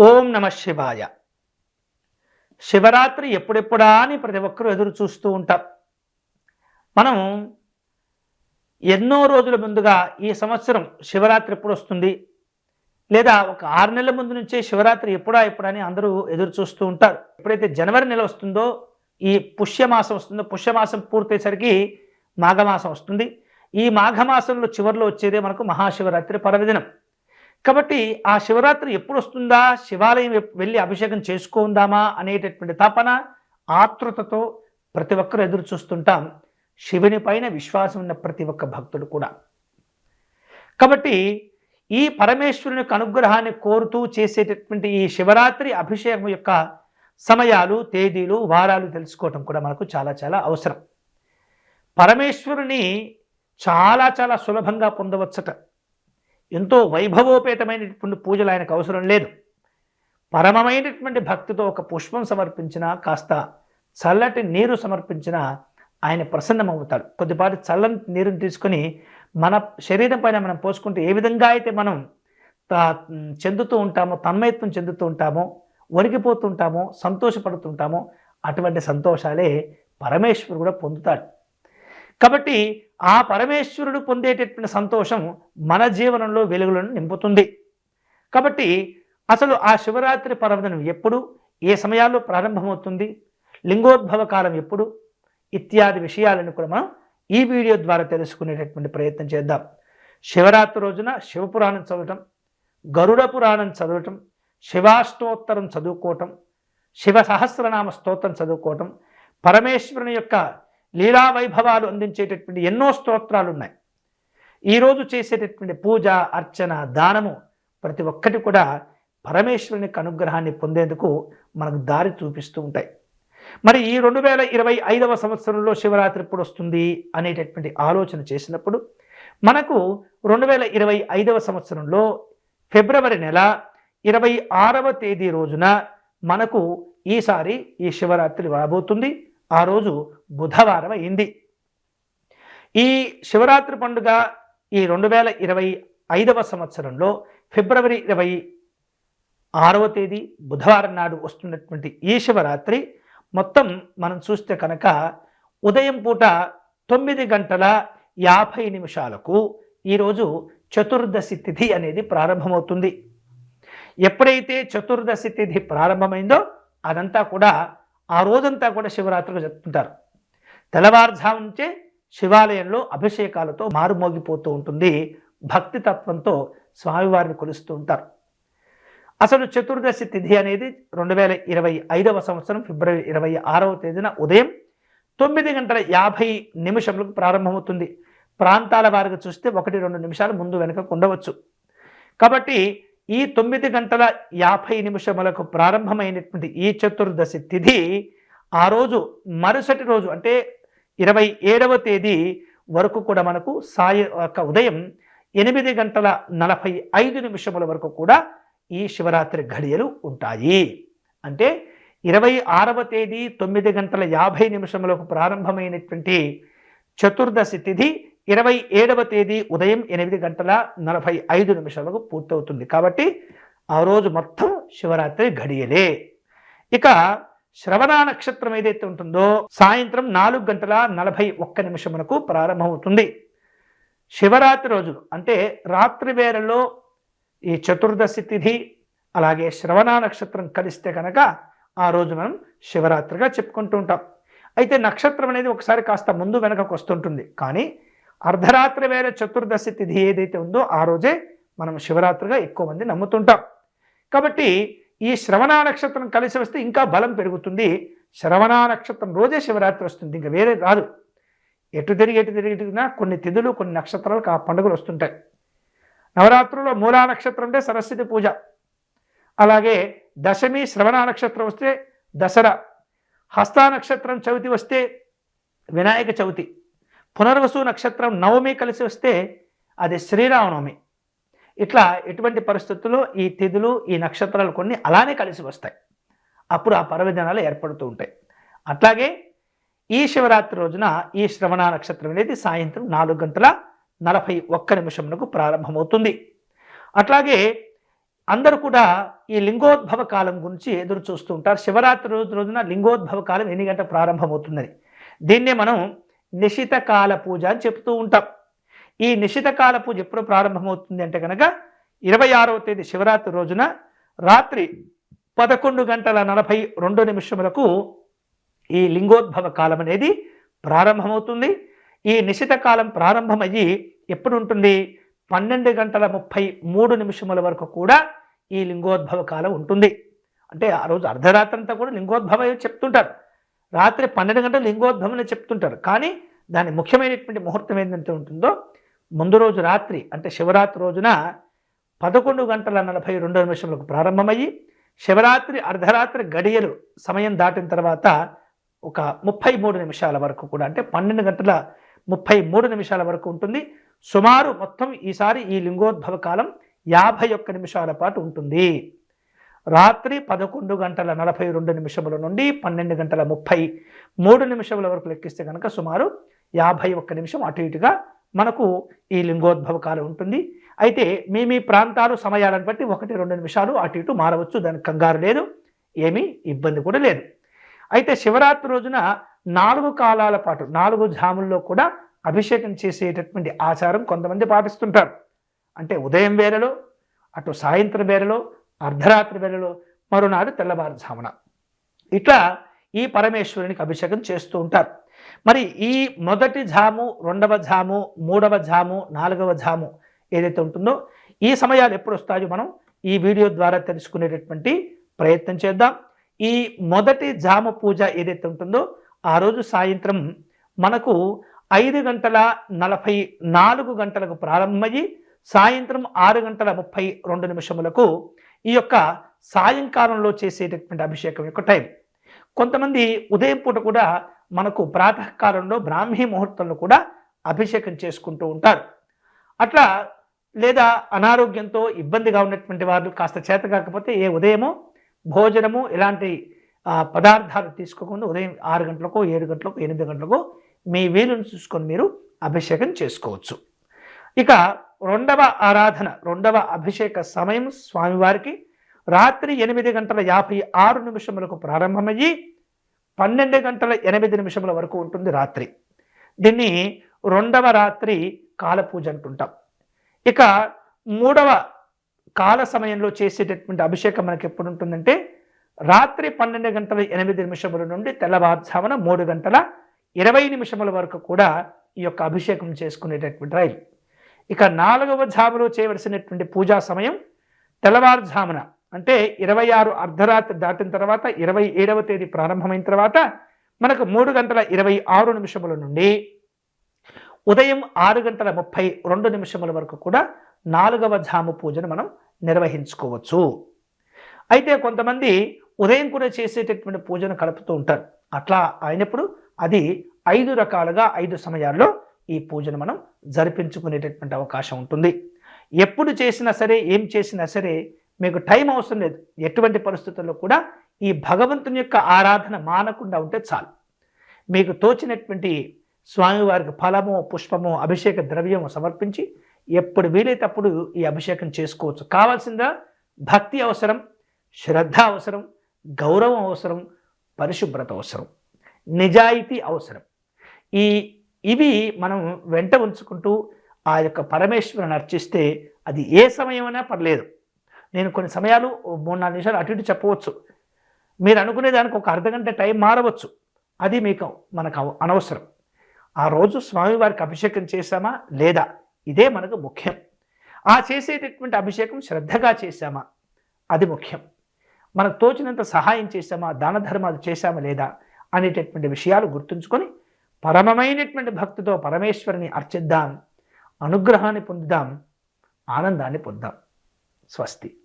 ఓం నమ శివాయ. శివరాత్రి ఎప్పుడెప్పుడా అని ప్రతి ఒక్కరూ ఎదురు చూస్తూ ఉంటాం. మనం ఎన్నో రోజుల ముందుగా ఈ సంవత్సరం శివరాత్రి ఎప్పుడు వస్తుంది? లేదా ఒక ఆరు నెలల ముందు నుంచే శివరాత్రి ఎప్పుడా ఎప్పుడని అందరూ ఎదురు చూస్తూ ఉంటారు. ఎప్పుడైతే జనవరి నెల వస్తుందో ఈ పుష్యమాసం వస్తుందో పుష్యమాసం పూర్తయ్యేసరికి మాఘమాసం వస్తుంది. ఈ మాఘమాసంలో చివరిలో వచ్చేదే మనకు మహాశివరాత్రి పర్వదినం. కాబట్టి ఆ శివరాత్రి ఎప్పుడు వస్తుందా శివాలయం వెళ్ళి అభిషేకం చేసుకుందామా? అనేటటువంటి తపన ఆతృతతో ప్రతి ఒక్కరు ఎదురు చూస్తుంటాం. శివుని పైన విశ్వాసం ఉన్న ప్రతి ఒక్క భక్తుడు కూడా. కాబట్టి ఈ పరమేశ్వరుని యొక్క అనుగ్రహాన్ని కోరుతూ చేసేటటువంటి ఈ శివరాత్రి అభిషేకం యొక్క సమయాలు తేదీలు వారాలు తెలుసుకోవటం కూడా మనకు చాలా చాలా అవసరం. పరమేశ్వరుని చాలా చాలా సులభంగా పొందవచ్చట. ఎంతో వైభవోపేతమైనటువంటి పూజలు ఆయనకు అవసరం లేదు. పరమమైనటువంటి భక్తితో ఒక పుష్పం సమర్పించినా కాస్త చల్లటి నీరు సమర్పించినా ఆయన ప్రసన్నమవుతాడు. కొద్దిపాటి చల్లని నీరుని తీసుకొని మన శరీరం పైన మనం పోసుకుంటే ఏ విధంగా అయితే మనం చెందుతూ ఉంటామో తన్మయత్వం చెందుతూ ఉంటామో వణికిపోతుంటామో సంతోషపడుతుంటామో అటువంటి సంతోషాలే పరమేశ్వరుడు కూడా పొందుతాడు. కాబట్టి ఆ పరమేశ్వరుడు పొందేటటువంటి సంతోషం మన జీవనంలో వెలుగులను నింపుతుంది. కాబట్టి అసలు ఆ శివరాత్రి పర్వదినం ఎప్పుడు? ఏ సమయాల్లో ప్రారంభమవుతుంది? లింగోద్భవ కాలం ఎప్పుడు? ఇత్యాది విషయాలను కూడా మనం ఈ వీడియో ద్వారా తెలుసుకునేటటువంటి ప్రయత్నం చేద్దాం. శివరాత్రి రోజున శివపురాణం చదవటం గరుడ పురాణం చదవటం శివాష్టోత్తరం చదువుకోవటం శివ సహస్రనామ స్తోత్రం చదువుకోవటం పరమేశ్వరుని యొక్క లీలా వైభవాలు అందించేటటువంటి ఎన్నో స్తోత్రాలు ఉన్నాయి ఈరోజు చేసేటటువంటి పూజ అర్చన దానము ప్రతి ఒక్కటి కూడా పరమేశ్వరుని అనుగ్రహాన్ని పొందేందుకు మనకు దారి చూపిస్తూ ఉంటాయి. మరి ఈ రెండు వేల ఇరవై ఐదవ సంవత్సరంలో శివరాత్రి ఎప్పుడు వస్తుంది అనేటటువంటి ఆలోచన చేసినప్పుడు మనకు రెండు వేల ఇరవై ఐదవ సంవత్సరంలో ఫిబ్రవరి నెల ఇరవై ఆరవ తేదీ రోజున మనకు ఈసారి ఈ శివరాత్రి రాబోతుంది. ఆ రోజు బుధవారం అయింది. ఈ శివరాత్రి పండుగ ఈ రెండు వేల ఇరవై ఐదవ సంవత్సరంలో ఫిబ్రవరి ఇరవై ఆరవ తేదీ బుధవారం నాడు వస్తున్నటువంటి ఈ శివరాత్రి మొత్తం మనం చూస్తే కనుక ఉదయం పూట తొమ్మిది గంటల యాభై నిమిషాలకు ఈరోజు చతుర్దశి తిథి అనేది ప్రారంభమవుతుంది. ఎప్పుడైతే చతుర్దశి తిథి ప్రారంభమైందో అదంతా కూడా ఆ రోజంతా కూడా శివరాత్రిగా జరుపుకుంటారు తెల్లవారుజామునుంచే శివాలయంలో అభిషేకాలతో మారుమోగిపోతూ ఉంటుంది. భక్తి తత్వంతో స్వామివారిని కొలుస్తూ ఉంటారు. అసలు చతుర్దశి తిథి అనేది రెండు వేల ఇరవై ఐదవ సంవత్సరం ఫిబ్రవరి ఇరవై ఆరవ తేదీన ఉదయం తొమ్మిది గంటల యాభై నిమిషములకు ప్రారంభమవుతుంది. ప్రాంతాల వారికి చూస్తే ఒకటి రెండు నిమిషాలు ముందు వెనుక ఉండవచ్చు కాబట్టి ఈ తొమ్మిది గంటల యాభై నిమిషములకు ప్రారంభమైనటువంటి ఈ చతుర్దశి తిథి ఆ రోజు మరుసటి రోజు అంటే ఇరవై ఏడవ తేదీ వరకు కూడా మనకు సాయ యొక్క ఉదయం ఎనిమిది గంటల నలభై ఐదు నిమిషముల వరకు కూడా ఈ శివరాత్రి ఘడియలు ఉంటాయి. అంటే ఇరవై ఆరవ తేదీ తొమ్మిది గంటల యాభై నిమిషములకు ప్రారంభమైనటువంటి చతుర్దశి తిథి ఇరవై ఏడవ తేదీ ఉదయం ఎనిమిది గంటల నలభై ఐదు నిమిషాలకు పూర్తవుతుంది. కాబట్టి ఆ రోజు మొత్తం శివరాత్రి గడియలే. ఇక శ్రవణ నక్షత్రం ఏదైతే ఉంటుందో సాయంత్రం నాలుగు గంటల నలభై ఒక్క నిమిషమునకు ప్రారంభమవుతుంది. శివరాత్రి రోజులు అంటే రాత్రి వేళలో ఈ చతుర్దశి తిథి అలాగే శ్రవణ నక్షత్రం కలిస్తే కనుక ఆ రోజు మనం శివరాత్రిగా చెప్పుకుంటూ ఉంటాం. అయితే నక్షత్రం అనేది ఒకసారి కాస్త ముందు వెనకకు వస్తుంటుంది. కానీ అర్ధరాత్రి వేళ చతుర్దశి తిథి ఏదైతే ఉందో ఆ రోజే మనం శివరాత్రిగా ఎక్కువ మంది నమ్ముతుంటాం. కాబట్టి ఈ శ్రవణ నక్షత్రం కలిసి వస్తే ఇంకా బలం పెరుగుతుంది. శ్రవణ నక్షత్రం రోజే శివరాత్రి వస్తుంది. ఇంకా వేరే రాదు. ఎటు తిరిగి ఎటు తిరిగినా కొన్ని తిథులు కొన్ని నక్షత్రాలకు ఆ పండుగలు వస్తుంటాయి. నవరాత్రుల్లో మూలా నక్షత్రం అంటే సరస్వతి పూజ. అలాగే దశమి శ్రవణ నక్షత్రం వస్తే దసరా. హస్తా నక్షత్రం చవితి వస్తే వినాయక చవితి. పునర్వసు నక్షత్రం నవమి కలిసి వస్తే అది శ్రీరామనవమి. ఇట్లా ఎటువంటి పరిస్థితుల్లో ఈ తిథులు ఈ నక్షత్రాలు కొన్ని అలానే కలిసి వస్తాయి. అప్పుడు ఆ పర్వదినాలు ఏర్పడుతూ ఉంటాయి. అట్లాగే ఈ శివరాత్రి రోజున ఈ శ్రవణ నక్షత్రం అనేది సాయంత్రం నాలుగు గంటల నలభై ఒక్క నిమిషంకు ప్రారంభమవుతుంది. అట్లాగే అందరూ కూడా ఈ లింగోద్భవ కాలం గురించి ఎదురు చూస్తూ ఉంటారు. శివరాత్రి రోజు రోజున లింగోద్భవ కాలం ఎన్ని గంటల ప్రారంభమవుతుందని దీన్నే మనం నిశిత కాల పూజ అని చెప్తూ ఉంటాం. ఈ నిశిత కాల పూజ ఎప్పుడు ప్రారంభమవుతుంది అంటే కనుక ఇరవై ఆరవ తేదీ శివరాత్రి రోజున రాత్రి పదకొండు గంటల నలభై రెండు నిమిషములకు ఈ లింగోద్భవ కాలం అనేది ప్రారంభమవుతుంది. ఈ నిశిత కాలం ప్రారంభమయ్యి ఎప్పుడు ఉంటుంది? పన్నెండు గంటల ముప్పై మూడు నిమిషముల వరకు కూడా ఈ లింగోద్భవ కాలం ఉంటుంది. అంటే ఆ రోజు అర్ధరాత్రి అంతా కూడా లింగోద్భవ చెప్తుంటారు. రాత్రి పన్నెండు గంటల లింగోద్భవం అని చెప్తుంటారు. కానీ దాని ముఖ్యమైనటువంటి ముహూర్తం ఏంటంటే ఉంటుందో ముందు రోజు రాత్రి అంటే శివరాత్రి రోజున పదకొండు గంటల నలభై రెండు నిమిషంలో ప్రారంభమయ్యి శివరాత్రి అర్ధరాత్రి గడియలు సమయం దాటిన తర్వాత ఒక ముప్పై మూడు నిమిషాల వరకు కూడా అంటే పన్నెండు గంటల ముప్పై మూడు నిమిషాల వరకు ఉంటుంది. సుమారు మొత్తం ఈసారి ఈ లింగోద్భవ కాలం యాభై ఒక్క నిమిషాల పాటు ఉంటుంది. రాత్రి పదకొండు గంటల నలభై రెండు నిమిషముల నుండి పన్నెండు గంటల ముప్పై మూడు నిమిషముల వరకు లెక్కిస్తే కనుక సుమారు యాభై ఒక్క నిమిషం అటు ఇటుగా మనకు ఈ లింగోద్భవ కాలం ఉంటుంది. అయితే మీ మీ ప్రాంతాలు సమయాలను బట్టి ఒకటి రెండు నిమిషాలు అటు ఇటు మారవచ్చు. దానికి కంగారు లేదు. ఏమీ ఇబ్బంది కూడా లేదు. అయితే శివరాత్రి రోజున నాలుగు కాలాల పాటు నాలుగు జాముల్లో కూడా అభిషేకం చేసేటటువంటి ఆచారం కొంతమంది పాటిస్తుంటారు. అంటే ఉదయం వేళలో అటు సాయంత్రం వేళలో అర్ధరాత్రి వేళలో మరునాడు తెల్లవారుజామున. ఇట్లా ఈ పరమేశ్వరునికి అభిషేకం చేస్తూ ఉంటారు. మరి ఈ మొదటి జాము రెండవ జాము మూడవ జాము నాలుగవ జాము ఏదైతే ఉంటుందో ఈ సమయాలు ఎప్పుడు వస్తాయో మనం ఈ వీడియో ద్వారా తెలుసుకునేటటువంటి ప్రయత్నం చేద్దాం. ఈ మొదటి జామ పూజ ఏదైతే ఉంటుందో ఆ రోజు సాయంత్రం మనకు ఐదు గంటల నలభై నాలుగు గంటలకు ప్రారంభమయ్యి సాయంత్రం ఆరు గంటల ముప్పై రెండు నిమిషములకు ఈ యొక్క సాయంకాలంలో చేసేటటువంటి అభిషేకం యొక్క టైం. కొంతమంది ఉదయం పూట కూడా మనకు ప్రాతకాలంలో బ్రాహ్మీ ముహూర్తంలో కూడా అభిషేకం చేసుకుంటూ ఉంటారు. అట్లా లేదా అనారోగ్యంతో ఇబ్బందిగా ఉన్నటువంటి వారు కాస్త చేత కాకపోతే ఏ ఉదయమో భోజనము ఇలాంటి పదార్థాలు తీసుకోకుండా ఉదయం ఆరు గంటలకు ఏడు గంటలకు ఎనిమిది గంటలకు మీ వీలును చూసుకొని మీరు అభిషేకం చేసుకోవచ్చు. ఇక రెండవ ఆరాధన రెండవ అభిషేక సమయం స్వామివారికి. రాత్రి ఎనిమిది గంటల యాభై ఆరు నిమిషములకు ప్రారంభమయ్యి పన్నెండు గంటల ఎనిమిది నిమిషముల వరకు ఉంటుంది రాత్రి. దీన్ని రెండవ రాత్రి కాలపూజ అంటుంటాం. ఇక మూడవ కాల సమయంలో చేసేటటువంటి అభిషేకం మనకి ఎప్పుడు ఉంటుందంటే రాత్రి పన్నెండు గంటల ఎనిమిది నిమిషముల నుండి తెల్లవారుజామున మూడు గంటల ఇరవై నిమిషముల వరకు కూడా ఈ యొక్క అభిషేకం చేసుకునేటటువంటి రైలు. ఇక నాలుగవ జాములో చేయవలసినటువంటి పూజా సమయం తెల్లవారుజామున. అంటే ఇరవై ఆరు అర్ధరాత్రి దాటిన తర్వాత ఇరవై ఏడవ తేదీ ప్రారంభమైన తర్వాత మనకు మూడు గంటల ఇరవై ఆరు నిమిషముల నుండి ఉదయం ఆరు గంటల ముప్పై రెండు నిమిషముల వరకు కూడా నాలుగవ జాము పూజను మనం నిర్వహించుకోవచ్చు. అయితే కొంతమంది ఉదయం కూడా చేసేటటువంటి పూజను కలుపుతూ ఉంటారు. అట్లా అయినప్పుడు అది ఐదు రకాలుగా ఐదు సమయాల్లో ఈ పూజను మనం జరిపించుకునేటటువంటి అవకాశం ఉంటుంది. ఎప్పుడు చేసినా సరే ఏం చేసినా సరే మీకు టైం అవసరం లేదు. ఎటువంటి పరిస్థితుల్లో కూడా ఈ భగవంతుని యొక్క ఆరాధన మానకుండా ఉంటే చాలు. మీకు తోచినటువంటి స్వామివారికి ఫలము పుష్పము అభిషేక ద్రవ్యము సమర్పించి ఎప్పుడు వీలైతప్పుడు ఈ అభిషేకం చేసుకోవచ్చు. కావాల్సిందా? భక్తి అవసరం శ్రద్ధ అవసరం గౌరవం అవసరం పరిశుభ్రత అవసరం నిజాయితీ అవసరం. ఈ ఇవి మనం వెంట ఉంచుకుంటూ ఆ యొక్క పరమేశ్వరుని అర్చిస్తే అది ఏ సమయమైనా పర్లేదు. నేను కొన్ని సమయాలు మూడు నాలుగు నిమిషాలు అటు ఇటు చెప్పవచ్చు. మీరు అనుకునే దానికి ఒక అర్ధగంట టైం మారవచ్చు. అది మీకు మనకు అనవసరం. ఆ రోజు స్వామివారికి అభిషేకం చేశామా లేదా? ఇదే మనకు ముఖ్యం. ఆ చేసేటటువంటి అభిషేకం శ్రద్ధగా చేశామా? అది ముఖ్యం. మనకు తోచినంత సహాయం చేశామా? దాన ధర్మాలు చేశామా లేదా? అనేటటువంటి విషయాలు గుర్తుంచుకొని పరమమైనటువంటి భక్తితో పరమేశ్వరిని అర్చిద్దాం అనుగ్రహాన్ని పొందుదాం ఆనందాన్ని పొందాం స్వస్తి.